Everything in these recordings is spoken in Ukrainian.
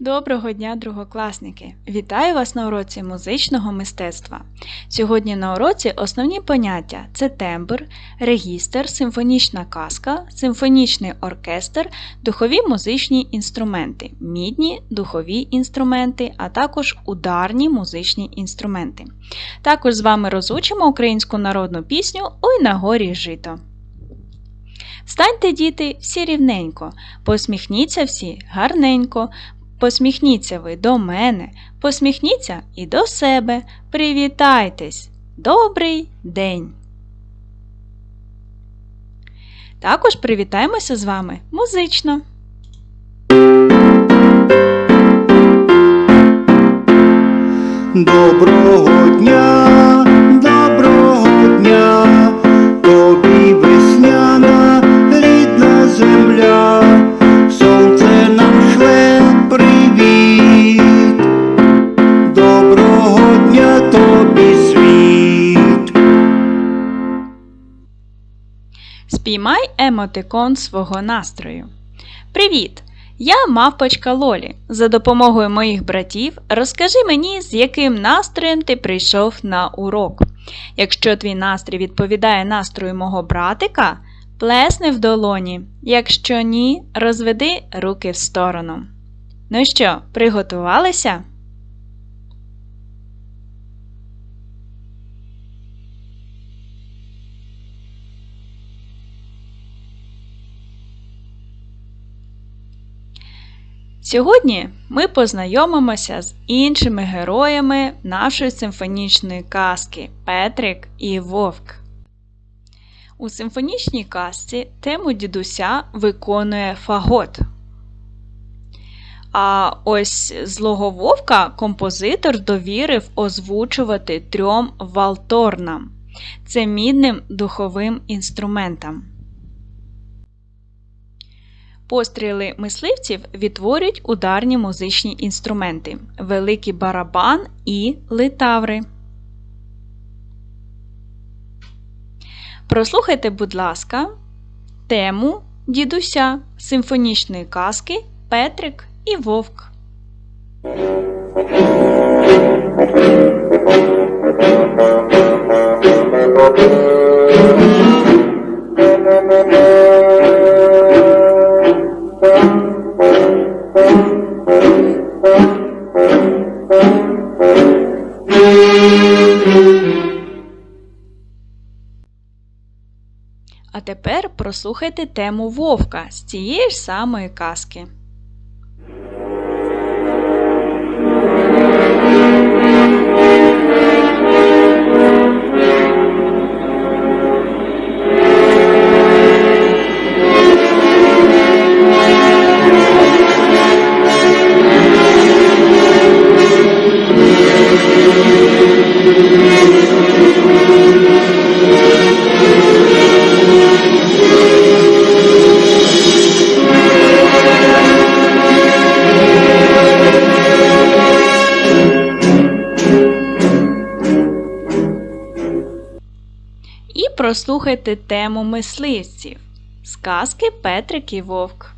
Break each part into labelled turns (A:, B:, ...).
A: Доброго дня, другокласники! Вітаю вас на уроці музичного мистецтва. Сьогодні на уроці основні поняття це тембр, регістр, симфонічна казка, симфонічний оркестр, духові музичні інструменти, мідні духові інструменти, а також ударні музичні інструменти. Також з вами розучимо українську народну пісню Ой на горі жито. Встаньте, діти, всі рівненько, посміхніться всі гарненько, Посміхніться ви до мене, посміхніться і до себе. Привітайтесь! Добрий день! Також привітаємося з вами музично.
B: Доброго дня,
A: Спіймай емотикон свого настрою. Привіт! Я мавпочка Лолі. За допомогою моїх братів розкажи мені, з яким настроєм ти прийшов на урок. Якщо твій настрій відповідає настрою мого братика, плесни в долоні. Якщо ні, розведи руки в сторону. Ну що, приготувалися? Сьогодні ми познайомимося з іншими героями нашої симфонічної казки Петрик і Вовк. У симфонічній казці тему дідуся виконує фагот. А ось злого вовка композитор довірив озвучувати трьом валторнам це мідним духовим інструментам. Постріли мисливців відтворюють ударні музичні інструменти великий барабан і литаври. Прослухайте, будь ласка, тему дідуся симфонічної казки Петрик і Вовк. А тепер прослухайте тему Вовка з цієї ж самої казки. Прослухайте тему мисливців. Сказки Петрик і Вовк.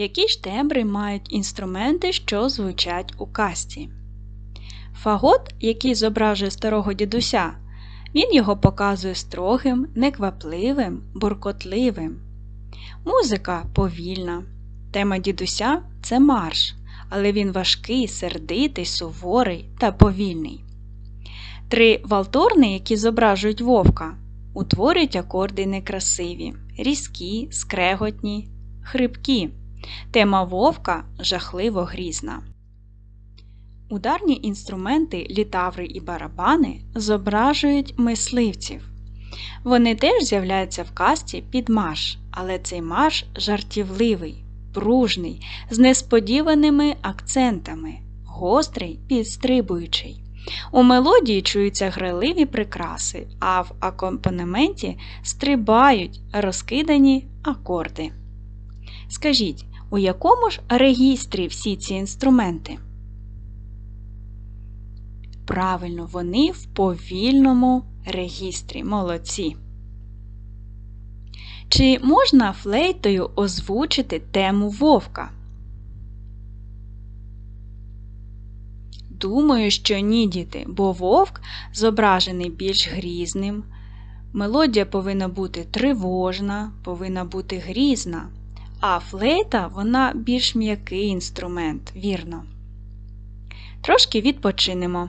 A: Які ж тембри мають інструменти, що звучать у касті? Фагот, який зображує старого дідуся, він його показує строгим, неквапливим, буркотливим. Музика повільна. Тема дідуся це марш, але він важкий, сердитий, суворий та повільний. Три валторни, які зображують вовка, утворюють акорди некрасиві, різкі, скреготні, хрипкі. Тема вовка жахливо грізна. Ударні інструменти літаври і барабани зображують мисливців. Вони теж з'являються в казці під марш, але цей марш жартівливий, пружний, з несподіваними акцентами, гострий, підстрибуючий. У мелодії чуються граливі прикраси, а в акомпанементі стрибають розкидані акорди. Скажіть, у якому ж регістрі всі ці інструменти? Правильно, вони в повільному регістрі. Молодці. Чи можна флейтою озвучити тему вовка? Думаю, що ні, діти, бо вовк зображений більш грізним. Мелодія повинна бути тривожна, повинна бути грізна, а флейта вона більш м'який інструмент, вірно. Трошки відпочинемо.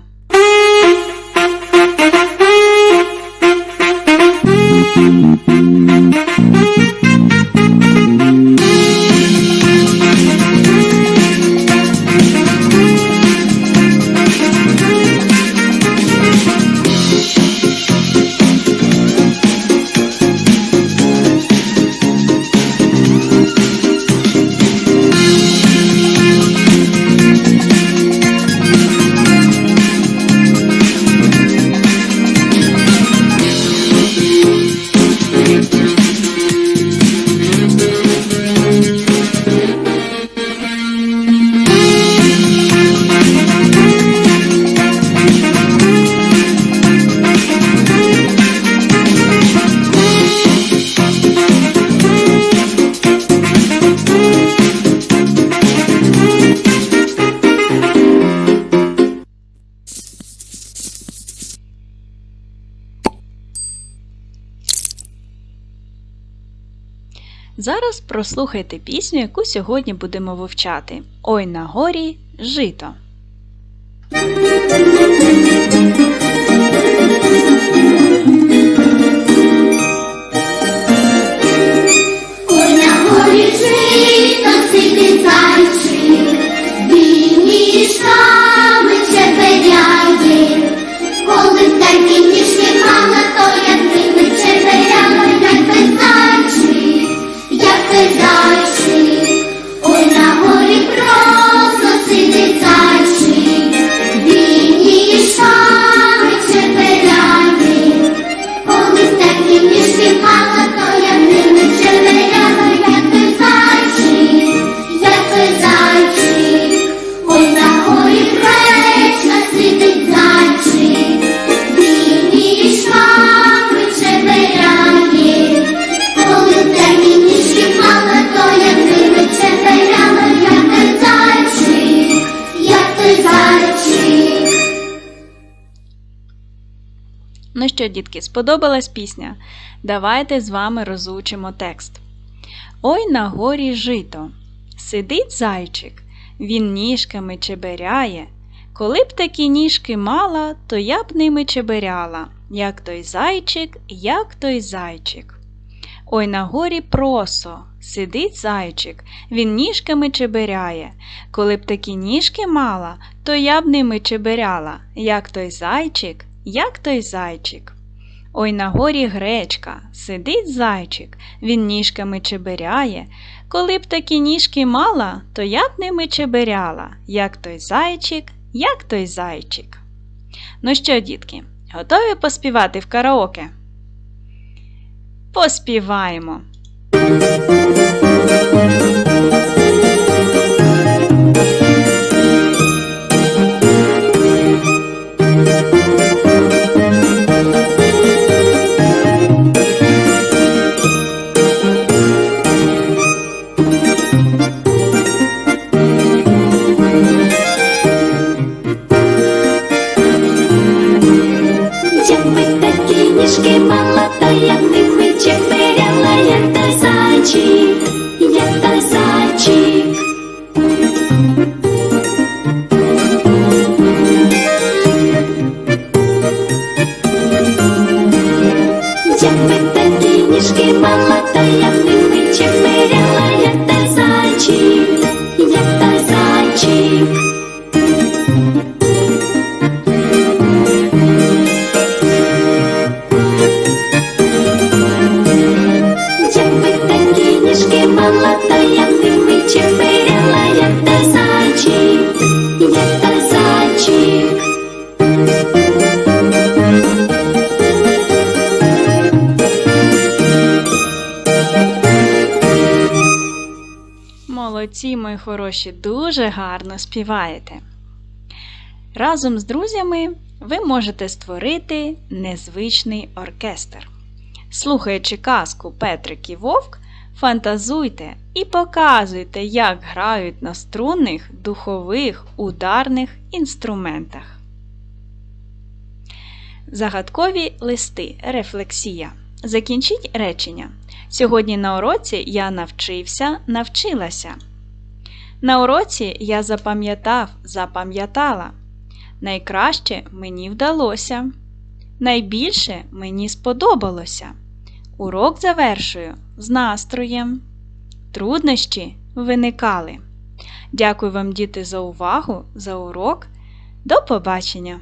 A: Зараз прослухайте пісню, яку сьогодні будемо вивчати. Ой на горі жито. Що, дітки, сподобалась пісня? Давайте з вами розучимо текст. Ой на горі жито. Сидить зайчик, він ніжками чеберяє. Коли б такі ніжки мала, то я б ними чеберяла, як той зайчик, як той зайчик. Ой на горі просо, сидить зайчик, він ніжками чеберяє. Коли б такі ніжки мала, то я б ними чеберяла, як той зайчик, як той зайчик. Ой на горі гречка, сидить зайчик, він ніжками чеберяє. Коли б такі ніжки мала, то я б ними чеберяла, як той зайчик, як той зайчик. Ну що, дітки, готові поспівати в караоке? Поспіваємо.
C: Такі ніжки мала, та
A: Молодці, мої хороші, дуже гарно співаєте. Разом з друзями ви можете створити незвичний оркестр. Слухаючи казку Петрик і Вовк, фантазуйте і показуйте, як грають на струнних, духових, ударних інструментах. Загадкові листи. Рефлексія. Закінчіть речення. Сьогодні на уроці я навчився, навчилася. На уроці я запам'ятав, запам'ятала. Найкраще мені вдалося. Найбільше мені сподобалося. Урок завершую з настроєм. Труднощі виникали. Дякую вам, діти, за увагу, за урок. До побачення!